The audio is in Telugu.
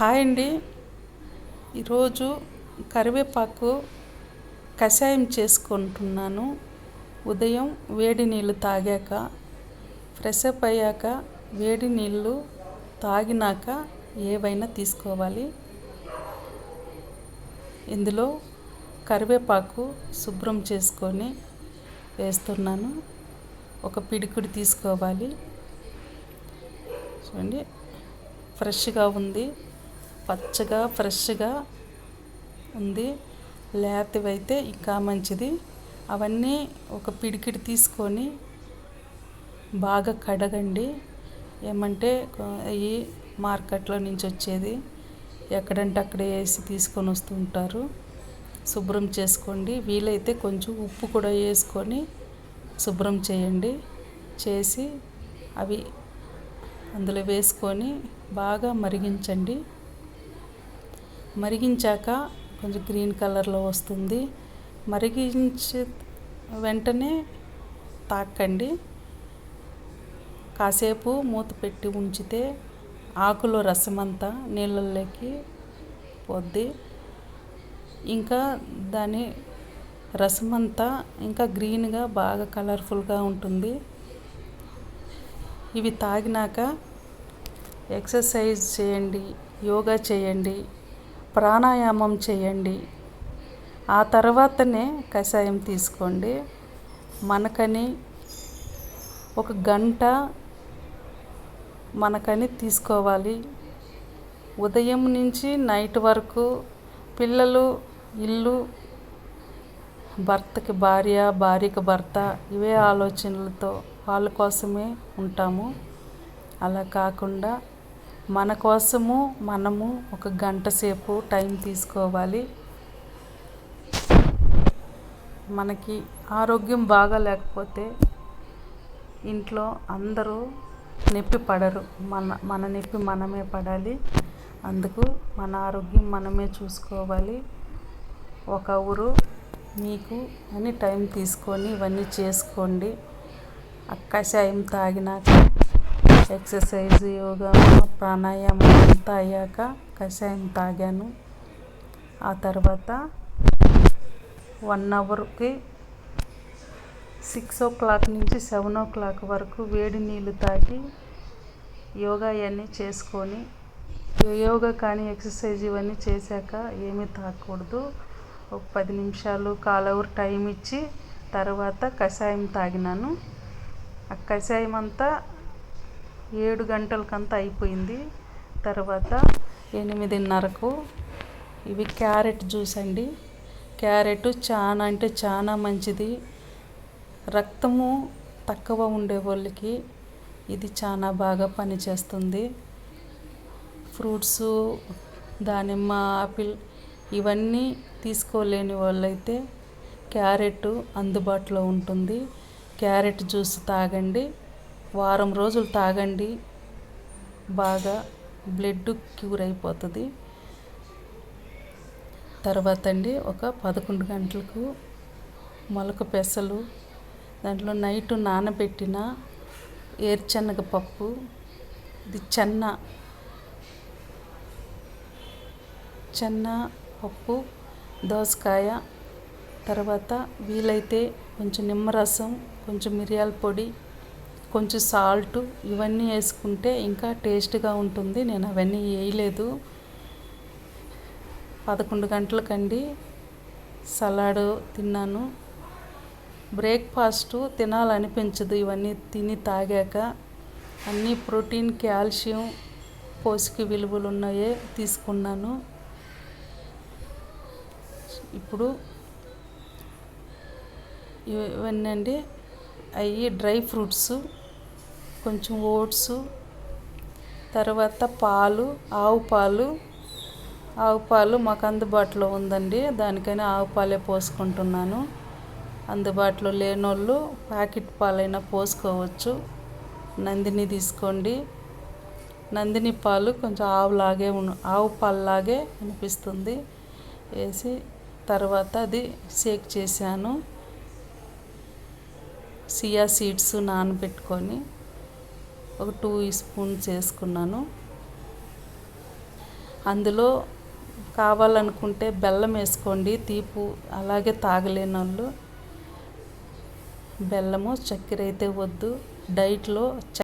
హాయ్ అండి. ఈరోజు కరివేపాకు కషాయం చేసుకుంటున్నాను. ఉదయం వేడి నీళ్ళు తాగాక ఫ్రెష్ అప్ అయ్యాక వేడి నీళ్ళు తాగినాక ఏవైనా తీసుకోవాలి. ఇందులో కరివేపాకు శుభ్రం చేసుకొని వేస్తున్నాను. ఒక పిడికుడి తీసుకోవాలి. చూడండి ఫ్రెష్గా ఉంది. పచ్చగా ఫ్రెష్గా ఉంది. లేతవైతే ఇంకా మంచిది. అవన్నీ ఒక పిడికిడి తీసుకొని బాగా కడగండి. ఏమంటే అవి మార్కెట్లో నుంచి వచ్చేది. ఎక్కడంటే అక్కడ వేసి తీసుకొని వస్తుంటారు శుభ్రం చేసుకోండి. వీలైతే కొంచెం ఉప్పు కూడా వేసుకొని శుభ్రం చేయండి. చేసి అవి అందులో వేసుకొని బాగా మరిగించండి. మరిగించాక కొంచెం గ్రీన్ కలర్లో వస్తుంది. మరిగించి వెంటనే తాకండి కాసేపు మూత పెట్టి ఉంచితే ఆకులో రసమంతా నీళ్ళల్లోకి పోద్ది. ఇంకా దాని రసమంతా ఇంకా గ్రీన్గా బాగా కలర్ఫుల్గా ఉంటుంది. ఇవి తాగినాక ఎక్సర్సైజ్ చేయండి యోగా చేయండి. ప్రాణాయామం చేయండి. ఆ తర్వాతనే కషాయం తీసుకోండి. మనకని ఒక గంట మనకని తీసుకోవాలి. ఉదయం నుంచి నైట్ వరకు పిల్లలు ఇల్లు భర్తకి భార్య భార్యకి భర్త ఇవే ఆలోచనలతో వాళ్ళ కోసమే ఉంటాము. అలా కాకుండా మన కోసము మనము ఒక గంట సేపు టైం తీసుకోవాలి. మనకి ఆరోగ్యం బాగా లేకపోతే ఇంట్లో అందరూ నొప్పి పడరు. మన మన నొప్పి మనమే పడాలి. అందుకు మన ఆరోగ్యం మనమే చూసుకోవాలి. ఒక ఊరు మీకు అని టైం తీసుకొని ఇవన్నీ చేసుకోండి. అక్కషాయం కషాయం తాగినాక ఎక్సర్సైజ్ యోగా ప్రాణాయామం అంతా అయ్యాక కషాయం తాగాను. ఆ తర్వాత వన్ అవర్కి సిక్స్ ఓ క్లాక్ నుంచి సెవెన్ ఓ క్లాక్ వరకు వేడి నీళ్ళు తాగి యోగా ఇవన్నీ చేసుకొని యోగా కానీ ఎక్సర్సైజ్ ఇవన్నీ చేశాక ఏమీ తాగకూడదు. ఒక పది నిమిషాలు కాల్ అవర్ టైం ఇచ్చి తర్వాత కషాయం తాగినాను. ఆ కషాయం అంతా ఏడు గంటలకంతా అయిపోయింది. తర్వాత ఎనిమిదిన్నరకు ఇవి క్యారెట్ జ్యూస్ అండి. క్యారెట్ చాలా అంటే చాలా మంచిది. రక్తము తక్కువ ఉండే వాళ్ళకి ఇది చాలా బాగా పనిచేస్తుంది. ఫ్రూట్స్ దానిమ్మ ఆపిల్ ఇవన్నీ తీసుకోలేని వాళ్ళైతే క్యారెట్ అందుబాటులో ఉంటుంది. క్యారెట్ జ్యూస్ తాగండి. వారం రోజులు తాగండి. బాగా బ్లడ్ క్యూర్ అయిపోతుంది. తర్వాత అండి ఒక పదకొండు గంటలకు మొలక పెసలు దాంట్లో నైట్ నానబెట్టిన ఏరుశనగ పప్పు ఇది చెన్న చెన్న పప్పు దోసకాయ తర్వాత వీలైతే కొంచెం నిమ్మరసం కొంచెం మిరియాల పొడి కొంచెం సాల్ట్ ఇవన్నీ వేసుకుంటే ఇంకా టేస్ట్గా ఉంటుంది. నేను అవన్నీ వేయలేదు. పదకొండు గంటలకండి సలాడ్ తిన్నాను. బ్రేక్ఫాస్ట్ తినాలనిపించదు ఇవన్నీ తిని తాగాక. అన్నీ ప్రోటీన్ కాల్షియం పోషక విలువలు ఉన్నాయే తీసుకున్నాను. ఇప్పుడు ఇవన్నీ అండి. అవి డ్రై ఫ్రూట్స్ కొంచెం ఓట్స్ తర్వాత పాలు ఆవు పాలు. ఆవు పాలు మాకు అందుబాటులో ఉందండి. దానికైనా ఆవు పాలే పోసుకుంటున్నాను. అందుబాటులో లేనోళ్ళు ప్యాకెట్ పాలైనా పోసుకోవచ్చు. నందిని తీసుకోండి. నందిని పాలు కొంచెం ఆవులాగే ఆవు పాలులాగే అనిపిస్తుంది. వేసి తర్వాత అది షేక్ చేశాను. సియా సీడ్స్ నానబెట్టుకొని. ఒక టూ స్పూన్స్ వేసుకున్నాను అందులో కావాలనుకుంటే బెల్లం వేసుకోండి తీపు అలాగే తాగలేని వాళ్ళు. బెల్లము చక్కెర అయితే వద్దు. డైట్లో